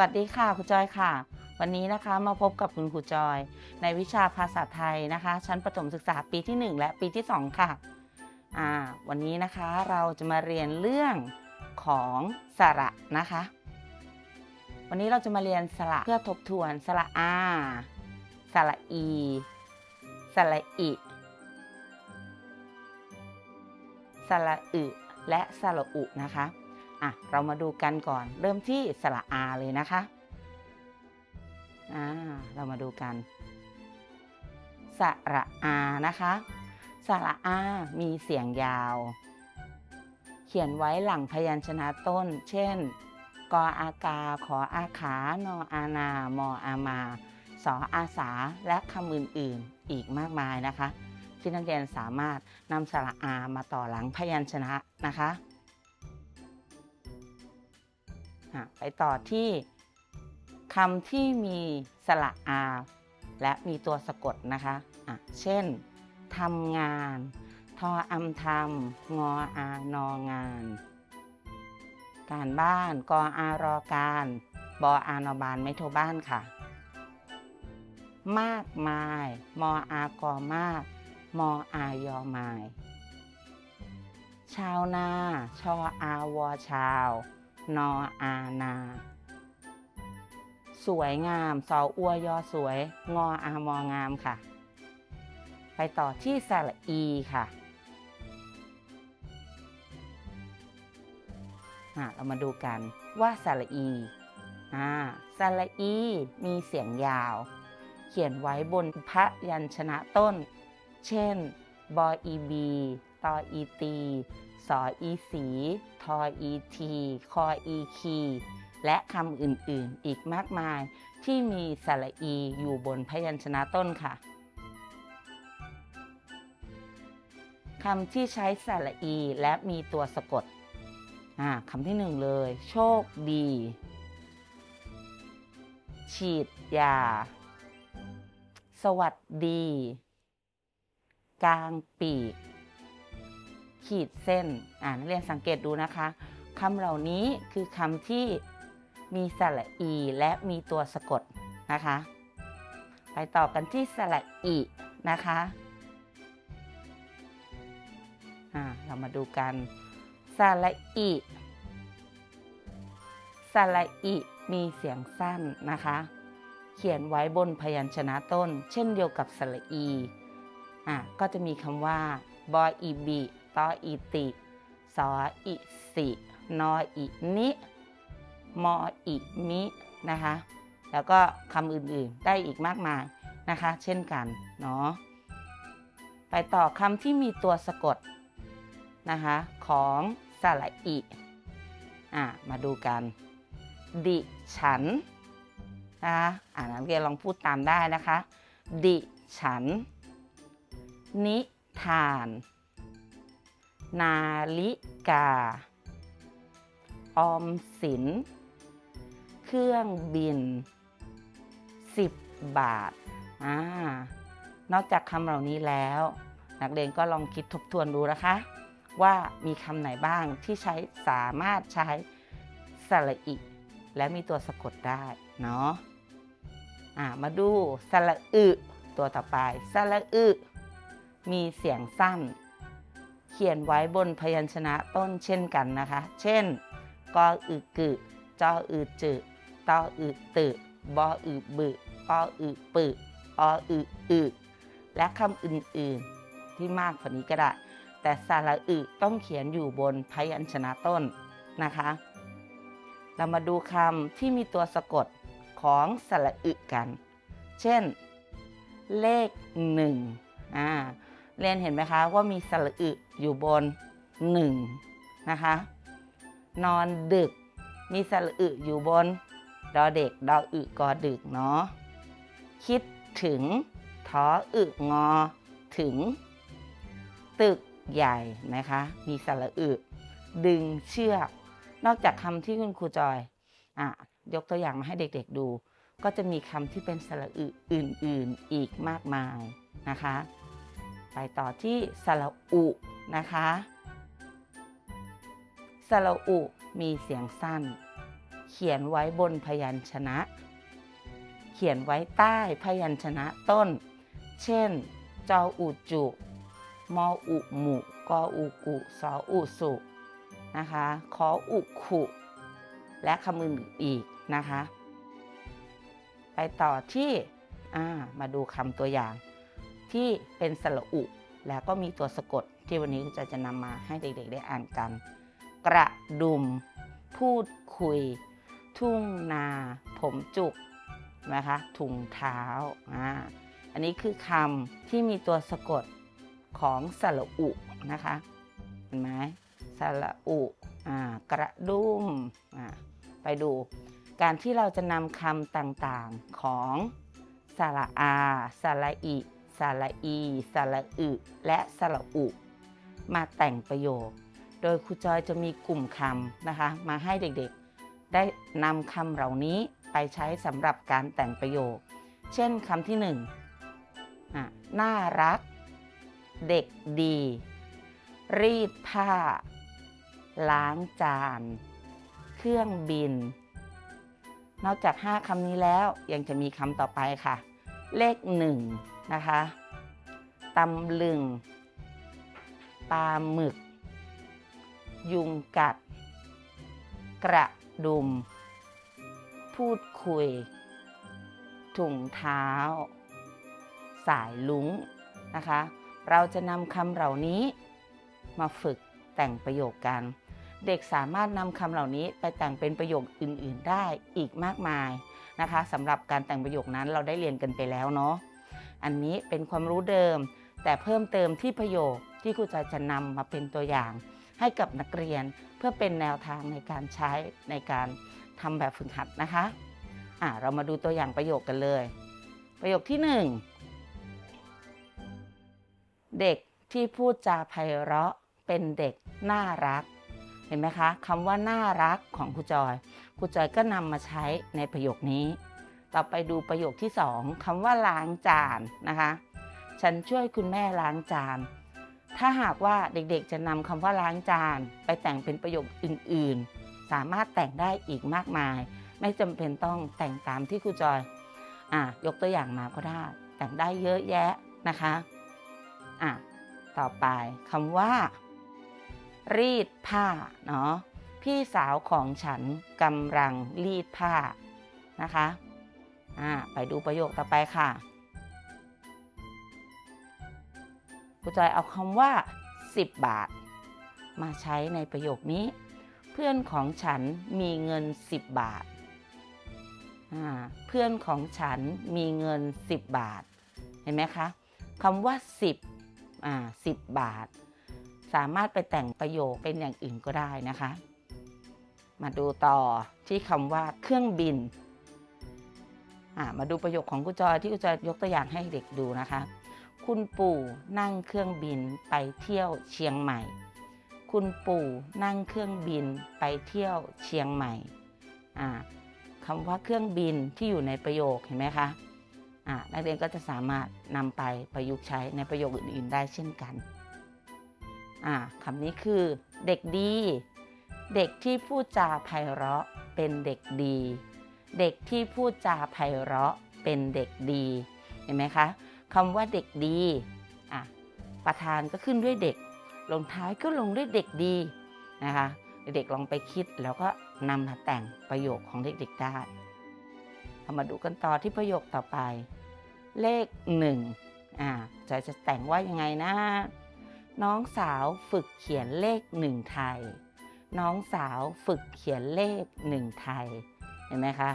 วัสดีค่ะครูจอยค่ะ วันนี้นะคะมาพบกับคุณครูจอย ในวิชาภาษาไทยนะคะ ชั้นประถมศึกษาปีที่ 1 และปีที่ 2 ค่ะอ่าวันนี้นะคะเราจะมาเรียนเรื่องของสระนะคะ วันนี้เราจะมาเรียนสระเพื่อทบทวนสระอาสระอีสระอิสระอึและสระอุนะคะ อะเรามาดูกันก่อน เริ่มที่สระอาเลยนะคะอ่าเรามาดูกันสระอานะคะสระอา มีเสียงยาว เขียนไว้หลังพยัญชนะต้น เช่น กออากา ขออาขานออานา มออามา สออาสา และคำอื่นๆ อีกมากมายนะคะ ที่นักเรียนสามารถนำสระอามาต่อหลังพยัญชนะนะคะ ไปต่อที่คำที่มีสระอาและมีตัวสะกดนะคะะเช่นทำงาน ทออำทำงออานองาน การบ้านกออารอการ บออานอบานไม่โทรบ้านค่ะ มากมาย มออากอมาก มออายอมาย ชาวนา ชออาวอชาว นออานา สวยงามสออัวยอสวย งออามองามค่ะ ไปต่อที่สระอีค่ะเรามาดูกันว่าสระอีอ่าสระอีมีเสียงยาว เขียนไว้บนพระยัญชนะต้น เช่น บออีบี ตออีตี สออีสี ทออีที คออีคี และคำอื่นๆ อีกมากมาย ที่มีสระอีอยู่บนพยัญชนะต้นค่ะคำที่ใช้สระอีและมีตัวสะกดอ่าคำที่หนึ่งเลย โชคดี ฉีดยา สวัสดี กลางปีก ขีดเส้นอ่านักเรียนสังเกตดูนะคะคำเหล่านี้คือคำที่มีสระอีและมีตัวสะกดนะคะ ไปต่อกันที่สระอีนะคะอ่าเรามาดูกันสระอีสระอีมีเสียงสั้นนะคะ เขียนไว้บนพยัญชนะต้น เช่นเดียวกับสระอีอะก็จะมีคำว่าบออีบี ออีติสออีสินออีนิมออีมินะคะ แล้วก็คำอื่นๆได้อีกมากมายนะคะ เช่นกันเนาะไปต่อคำที่มีตัวสะกดนะคะของสระอีอะมาดูกัน ดิฉันนะคะอ่านักเรียนลองพูดตามได้นะคะ ดิฉัน นิทาน นาฬิกา ออมสิน เครื่องบิน 10 บาทอ่านอกจากคำเหล่านี้แล้ว นักเรียนก็ลองคิดทบทวนดูนะคะ ว่ามีคำไหนบ้างที่ใช้สามารถใช้สระอิ และมีตัวสะกดได้เนาะอ่ามาดูสระอึ ตัวต่อไปสระอึ มีเสียงสั้น ขียนไว้บนพยัญชนะต้นเช่นกันนะคะ เช่น กออึกึจออึจึตออึตึบออึบึปออึปึออึอึและคำอื่นๆ ที่มากกว่านี้ก็ได้ แต่สระอึต้องเขียนอยู่บนพยัญชนะต้นนะคะ เรามาดูคำที่มีตัวสะกดของสระอึกัน เช่น เลขหนึ่งอ่า เรียนเห็นไหมคะว่ามีสระอึอยู่บนหนึ่งนะคะ นอนดึก มีสระอึอยู่บน ดอเด็ก ดออึกอดึกเนาะ คิดถึงทออึงอ ถึง ตึกใหญ่นะคะ มีสระอึ ดึงเชือก นอกจากคำที่คุณครูจอยอะยกตัวอย่างมาให้เด็กๆดู ก็จะมีคำที่เป็นสระอึอื่นๆอีกมากมายนะคะ ไปต่อที่สระอุนะคะสระอุมีเสียงสั้น เขียนไว้บนพยัญชนะ เขียนไว้ใต้พยัญชนะต้น เช่น จออุจุ มออุหมุกออุกุสออุสุนะคะขออุขุ และคำอื่นอีกนะคะ ไปต่อที่มาดูคำตัวอย่าง ที่เป็นสระอุ แล้วก็มีตัวสะกดที่วันนี้ครูจะจะนำมาให้เด็กๆได้อ่านกัน กระดุม พูดคุย ทุ่งนา ผมจุกนะคะถุงเท้าอ่าอันนี้คือคำที่มีตัวสะกดของสระอุนะคะเห็นไหมสระอุอ่ากระดุมอ่าไปดูการที่เราจะนำคำต่างๆของสระอาสระอิ สระอี สระอึ และสระอุ มาแต่งประโยค โดยครูจอยจะมีกลุ่มคำนะคะ มาให้เด็กๆ ได้นำคำเหล่านี้ไปใช้สำหรับการแต่งประโยค เช่นคำที่หนึ่งน่ารัก เด็กดี รีดผ้า ล้างจาน เครื่องบิน นอกจาก 5คำนี้แล้วยังจะมีคำต่อไปค่ะ เลขหนึ่ง นะคะตำลึง ปลาหมึก ยุงกัด กระดุม พูดคุย ถุงเท้า สายลุงนะคะ เราจะนำคำเหล่านี้มาฝึกแต่งประโยคกัน เด็กสามารถนำคำเหล่านี้ไปแต่งเป็นประโยคอื่น ๆ ได้อีกมากมายนะคะสำหรับการแต่งประโยคนั้นเราได้เรียนกันไปแล้วเนาะ อันนี้เป็นความรู้เดิม แต่เพิ่มเติมที่ประโยคที่ครูจอยจะนำมาเป็นตัวอย่าง ให้กับนักเรียนเพื่อเป็นแนวทางในการใช้ในการทำแบบฝึกหัดนะคะอะเรามาดูตัวอย่างประโยคกันเลย ประโยคที่หนึ่งเด็กที่พูดจาไพเราะเป็นเด็กน่ารัก เห็นไหมคะคำว่าน่ารักของครูจอยครูจอยก็นำมาใช้ในประโยคนี้ ต่อไปดูประโยคที่สองคำว่าล้างจานนะคะ ฉันช่วยคุณแม่ล้างจาน ถ้าหากว่าเด็กๆจะนำคำว่าล้างจาน ไปแต่งเป็นประโยคอื่นๆ สามารถแต่งได้อีกมากมาย ไม่จำเป็นต้องแต่งตามที่ครูจอยอะยกตัวอย่างมาก็ได้ แต่งได้เยอะแยะนะคะอะต่อไปคำว่า รีดผ้าเนาะพี่สาวของฉันกำลังรีดผ้านะคะ อะไปดูประโยคต่อไปค่ะครูจอยเอาคำว่า 10 บาท มาใช้ในประโยคนี้ เพื่อนของฉันมีเงิน 10 บาทาเพื่อนของฉันมีเงิน 10 บาท เห็นไหมคะคำว่า 10อ่า10 บาท สามารถไปแต่งประโยคเป็นอย่างอื่นก็ได้นะคะ มาดูต่อที่คำว่าเครื่องบิน มาดูประโยคของครูจอยที่ครูจอยยกตัวอย่างให้เด็กดูนะคะ คุณปู่นั่งเครื่องบินไปเที่ยวเชียงใหม่ คุณปู่นั่งเครื่องบินไปเที่ยวเชียงใหม่คำว่าเครื่องบินที่อยู่ในประโยคเห็นไหมคะนักเรียนก็จะสามารถนำไปประยุกต์ใช้ในประโยคอื่นๆ ได้เช่นกันคำนี้คือ เด็กดี เด็กที่พูดจาไพเราะเป็นเด็กดี เด็กที่พูดจาไพเราะเป็นเด็กดี เห็นไหมคะคำว่าเด็กดีอะประธานก็ขึ้นด้วยเด็ก ลงท้ายก็ลงด้วยเด็กดีนะคะเด็กลองไปคิดแล้วก็นำมาแต่งประโยคของเด็กๆได้เรามาดูกันต่อที่ประโยคต่อไป เลขหนึ่งอ่าจะจะแต่งว่ายังไงนะ น้องสาวฝึกเขียนเลขหนึ่งไทย น้องสาวฝึกเขียนเลขหนึ่งไทย เห็นไหมคะ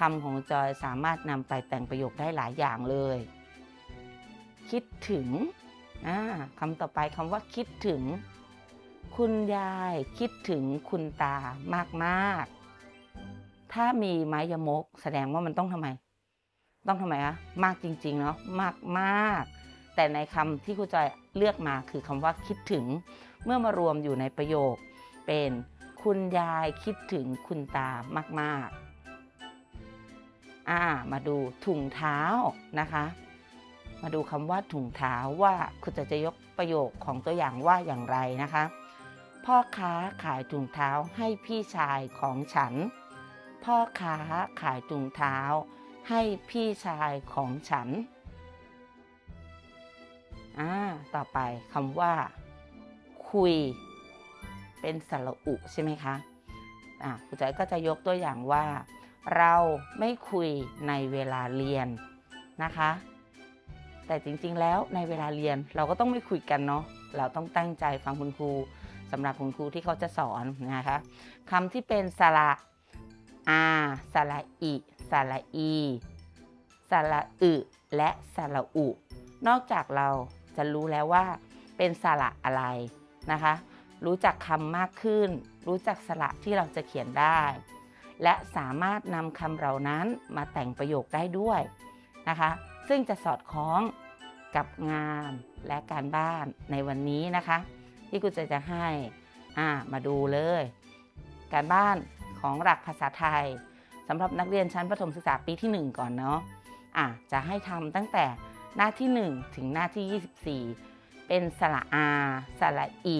คำของจอยสามารถนำไปแต่งประโยคได้หลายอย่างเลย คิดถึงคำต่อไปคำว่าคิดถึง คุณยายคิดถึงคุณตามากๆ ถ้ามีไม้ยมก แสดงว่ามันต้องทำไม ต้องทำไมคะมากจริง ๆ เนาะมากมากแต่ในคำที่ครูจอยเลือกมาคือคำว่าคิดถึง เมื่อมารวมอยู่ในประโยค เป็นคุณยายคิดถึงคุณตามาก ๆ อ่ามาดูถุงเท้านะคะ มาดูคำว่าถุงเท้าว่าคุณจะจะยกประโยคของตัวอย่างว่าอย่างไรนะคะ พ่อค้าขายถุงเท้าให้พี่ชายของฉัน พ่อค้าขายถุงเท้าให้พี่ชายของฉันอ่าต่อไปคำว่า คุย เป็นสระอุใช่ไหมคะอ่าครูจอยก็จะยกตัวอย่างว่า เราไม่คุยในเวลาเรียนนะคะ แต่จริงๆแล้วในเวลาเรียนเราก็ต้องไม่คุยกันเนาะเราต้องตั้งใจฟังคุณครูสำหรับคุณครูที่เขาจะสอนนะคะคำที่เป็นสระอาสระอิสระอีสระอึ และสระอุ นอกจากเราจะรู้แล้วว่าเป็นสระอะไรนะคะ รู้จักคำมากขึ้น รู้จักสระที่เราจะเขียนได้ และสามารถนำคำเหล่านั้นมาแต่งประโยคได้ด้วยนะคะ ซึ่งจะสอดคล้องกับงานและการบ้านในวันนี้นะคะ ที่ครูจะจะให้อ่ามาดูเลย การบ้านของหลักภาษาไทยสำหรับนักเรียนชั้นประถมศึกษาปีที่ 1 ก่อนเนาะอะจะให้ทำตั้งแต่หน้าที่ 1 ถึงหน้าที่ 24 เป็นสระอา สระอิ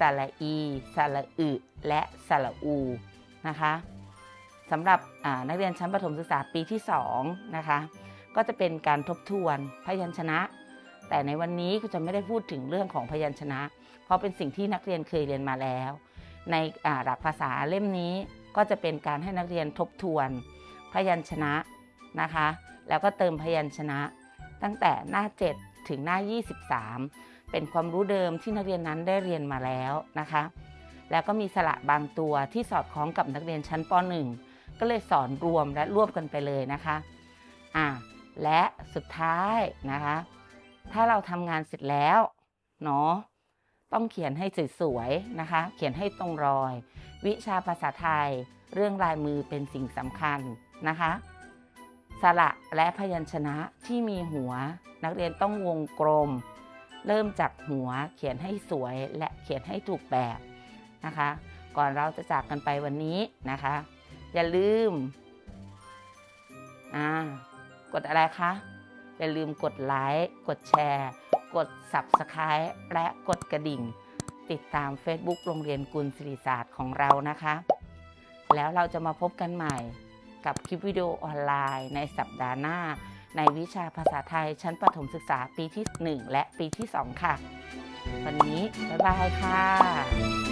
สระอี สระอึ และสระอูนะคะ สำหรับนักเรียนชั้นประถมศึกษาปีที่2นะคะก็จะเป็นการทบทวนพยัญชนะ แต่ในวันนี้ครูจะไม่ได้พูดถึงเรื่องของพยัญชนะ เพราะเป็นสิ่งที่นักเรียนเคยเรียนมาแล้ว ในหลักภาษาเล่มนี้ก็จะเป็นการให้นักเรียนทบทวนพยัญชนะนะคะ แล้วก็เติมพยัญชนะ ตั้งแต่หน้า 7 ถึงหน้า 23 เป็นความรู้เดิมที่นักเรียนนั้นได้เรียนมาแล้วนะคะ แล้วก็มีสระบางตัวที่สอดคล้องกับนักเรียนชั้นป .1 ก็เลยสอนรวมและรวบกันไปเลยนะคะอ่าและสุดท้ายนะคะ ถ้าเราทำงานเสร็จแล้วเนาะต้องเขียนให้สวยๆนะคะ เขียนให้ตรงรอย วิชาภาษาไทย เรื่องลายมือเป็นสิ่งสำคัญนะคะสระและพยัญชนะที่มีหัว นักเรียนต้องวงกลม เริ่มจากหัวเขียนให้สวยและเขียนให้ถูกแบบนะคะ ก่อนเราจะจากกันไปวันนี้นะคะ อย่าลืม อ่า กดอะไรคะ อย่าลืมกดไลค์ กดแชร์ กด Subscribe และกดกระดิ่ง ติดตาม Facebook โรงเรียนกุลศิริศาสตร์ของเรานะคะ แล้วเราจะมาพบกันใหม่กับคลิปวิดีโอออนไลน์ในสัปดาห์หน้า ในวิชาภาษาไทยชั้นประถมศึกษาปีที่ 1 และปีที่ 2 ค่ะ วันนี้ บ๊ายบายค่ะ